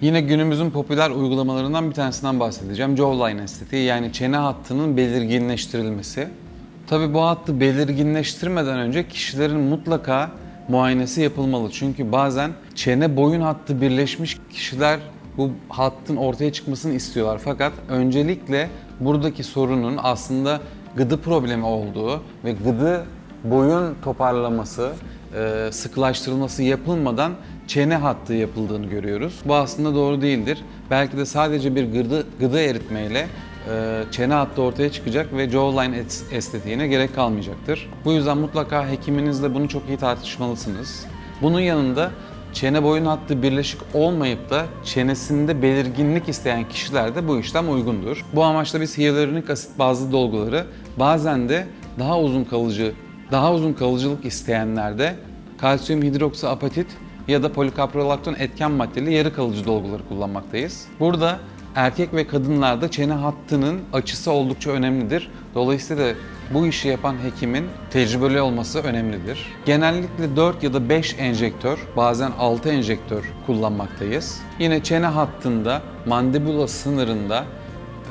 Yine günümüzün popüler uygulamalarından bir tanesinden bahsedeceğim. Jawline estetiği yani çene hattının belirginleştirilmesi. Tabii bu hattı belirginleştirmeden önce kişilerin mutlaka muayenesi yapılmalı. Çünkü bazen çene boyun hattı birleşmiş kişiler bu hattın ortaya çıkmasını istiyorlar. Fakat öncelikle buradaki sorunun aslında gıdı problemi olduğu ve gıdı boyun toparlaması, e, sıkılaştırılması yapılmadan çene hattı yapıldığını görüyoruz. Bu aslında doğru değildir. Belki de sadece bir gıdı, gıdı eritmeyle e, çene hattı ortaya çıkacak ve jawline et- estetiğine gerek kalmayacaktır. Bu yüzden mutlaka hekiminizle bunu çok iyi tartışmalısınız. Bunun yanında çene boyun hattı birleşik olmayıp da çenesinde belirginlik isteyen kişilerde bu işlem uygundur. Bu amaçla biz hyaluronik asit bazlı dolguları bazen de daha uzun kalıcı, daha uzun kalıcılık isteyenlerde kalsiyum hidroksiapatit ya da polikaprolakton etken maddeli yarı kalıcı dolguları kullanmaktayız. Burada erkek ve kadınlarda çene hattının açısı oldukça önemlidir. Dolayısıyla bu işi yapan hekimin tecrübeli olması önemlidir. Genellikle 4 ya da 5 enjektör, bazen 6 enjektör kullanmaktayız. Yine çene hattında, mandibula sınırında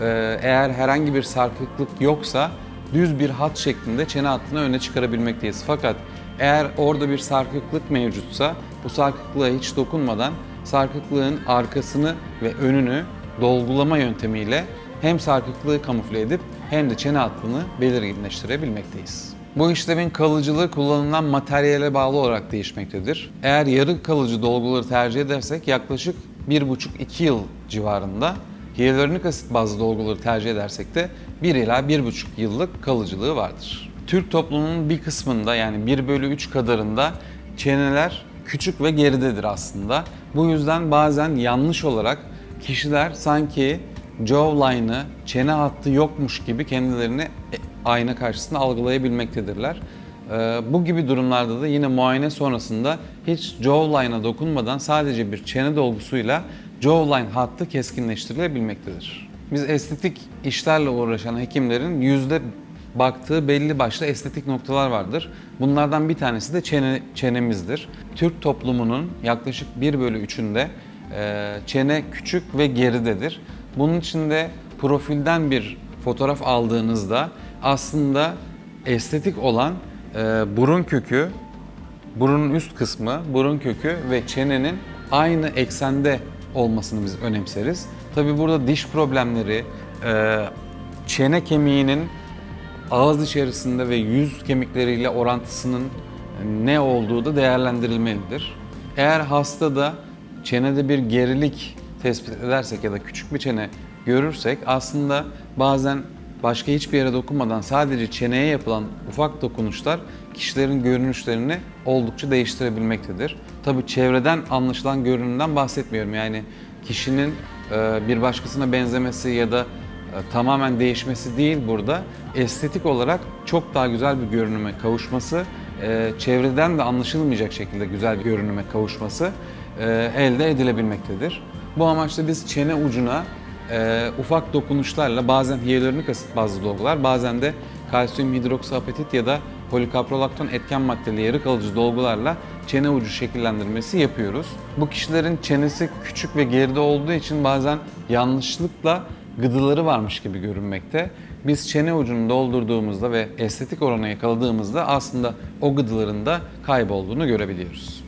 e, eğer herhangi bir sarkıklık yoksa düz bir hat şeklinde çene hattını öne çıkarabilmekteyiz. Fakat eğer orada bir sarkıklık mevcutsa bu sarkıklığa hiç dokunmadan sarkıklığın arkasını ve önünü dolgulama yöntemiyle hem sarkıklığı kamufle edip hem de çene hattını belirginleştirebilmekteyiz. Bu işlemin kalıcılığı kullanılan materyale bağlı olarak değişmektedir. Eğer yarı kalıcı dolguları tercih edersek yaklaşık 1,5-2 yıl civarında, hyaluronik asit bazlı dolguları tercih edersek de 1 ila 1,5 yıllık kalıcılığı vardır. Türk toplumunun bir kısmında yani 1 bölü 3 kadarında çeneler küçük ve geridedir aslında. Bu yüzden bazen yanlış olarak kişiler sanki jawline'ı, çene hattı yokmuş gibi kendilerini e, ayna karşısında algılayabilmektedirler. Ee, Bu gibi durumlarda da yine muayene sonrasında hiç jawline'a dokunmadan sadece bir çene dolgusuyla jawline hattı keskinleştirilebilmektedir. Biz estetik işlerle uğraşan hekimlerin yüzde baktığı belli başlı estetik noktalar vardır. Bunlardan bir tanesi de çene, çenemizdir. Türk toplumunun yaklaşık 1 bölü 3'ünde e, çene küçük ve geridedir. Bunun için de profilden bir fotoğraf aldığınızda aslında estetik olan e, burun kökü, burunun üst kısmı, burun kökü ve çenenin aynı eksende olmasını biz önemseriz. Tabi burada diş problemleri, e, çene kemiğinin ağız içerisinde ve yüz kemikleriyle orantısının ne olduğu da değerlendirilmelidir. Eğer hastada çenede bir gerilik tespit edersek ya da küçük bir çene görürsek aslında bazen başka hiçbir yere dokunmadan sadece çeneye yapılan ufak dokunuşlar kişilerin görünüşlerini oldukça değiştirebilmektedir. Tabi çevreden anlaşılan görünümden bahsetmiyorum. Yani kişinin e, bir başkasına benzemesi ya da e, tamamen değişmesi değil burada. Estetik olarak çok daha güzel bir görünüme kavuşması, e, çevreden de anlaşılmayacak şekilde güzel bir görünüme kavuşması elde edilebilmektedir. Bu amaçla biz çene ucuna e, ufak dokunuşlarla bazen hyaluronik asit bazlı dolgular, bazen de kalsiyum hidroksiapatit ya da polikaprolakton etken maddeli yarı kalıcı dolgularla çene ucu şekillendirmesi yapıyoruz. Bu kişilerin çenesi küçük ve geride olduğu için bazen yanlışlıkla gıdıları varmış gibi görünmekte. Biz çene ucunu doldurduğumuzda ve estetik oranı yakaladığımızda aslında o gıdıların da kaybolduğunu görebiliyoruz.